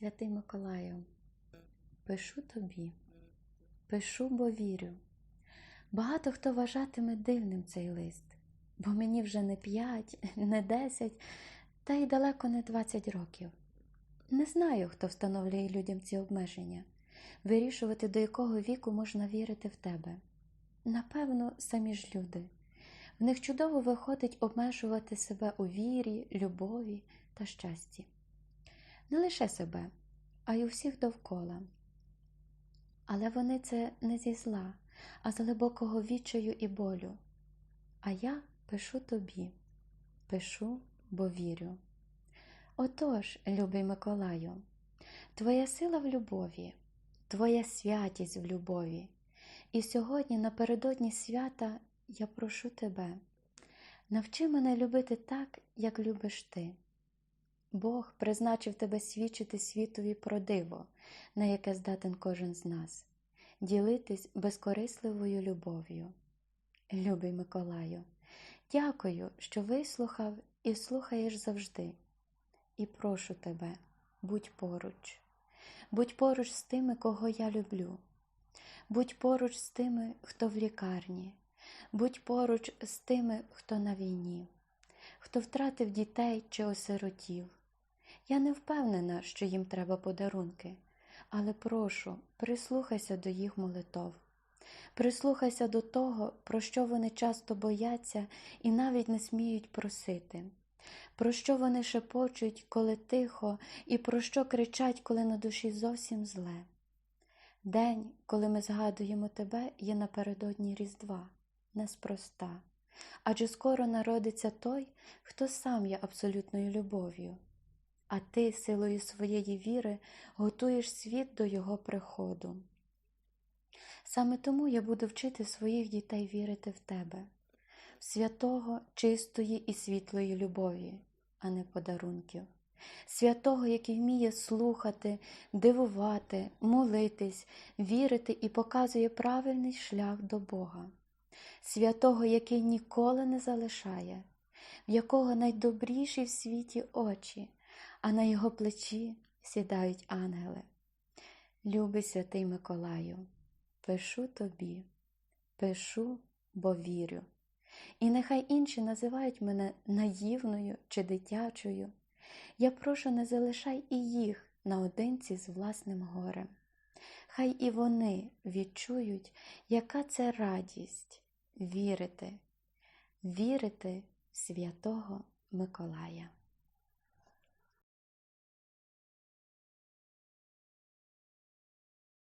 Святий Миколаю, пишу тобі, пишу, бо вірю. Багато хто вважатиме дивним цей лист, бо мені вже не п'ять, не десять, та й далеко не двадцять років. Не знаю, хто встановлює людям ці обмеження, вирішувати, до якого віку можна вірити в тебе. Напевно, самі ж люди. В них чудово виходить обмежувати себе у вірі, любові та щасті. Не лише себе, а й усіх довкола. Але вони це не зі зла, а з глибокого відчаю і болю. А я пишу тобі, пишу, бо вірю. Отож, любий Миколаю, твоя сила в любові, твоя святість в любові. І сьогодні, напередодні свята, я прошу тебе, навчи мене любити так, як любиш ти. Бог призначив тебе свідчити світові про диво, на яке здатен кожен з нас, ділитись безкорисливою любов'ю. Любий Миколаю, дякую, що вислухав і слухаєш завжди. І прошу тебе, будь поруч, будь поруч з тими, кого я люблю, будь поруч з тими, хто в лікарні, будь поруч з тими, хто на війні, хто втратив дітей чи осиротів. Я не впевнена, що їм треба подарунки, але прошу, прислухайся до їх молитов. Прислухайся до того, про що вони часто бояться і навіть не сміють просити, про що вони шепочуть, коли тихо, і про що кричать, коли на душі зовсім зле. День, коли ми згадуємо тебе, є напередодні Різдва, неспроста, адже скоро народиться той, хто сам є абсолютною любов'ю а ти силою своєї віри готуєш світ до Його приходу. Саме тому я буду вчити своїх дітей вірити в тебе, в святого, чистої і світлої любові, а не подарунків, святого, який вміє слухати, дивувати, молитись, вірити і показує правильний шлях до Бога, святого, який ніколи не залишає, в якого найдобріші в світі очі а на його плечі сідають ангели. Любий святий Миколаю, пишу тобі, пишу, бо вірю. І нехай інші називають мене наївною чи дитячою. Я прошу, не залишай і їх наодинці з власним горем. Хай і вони відчують, яка це радість вірити, вірити в святого Миколая.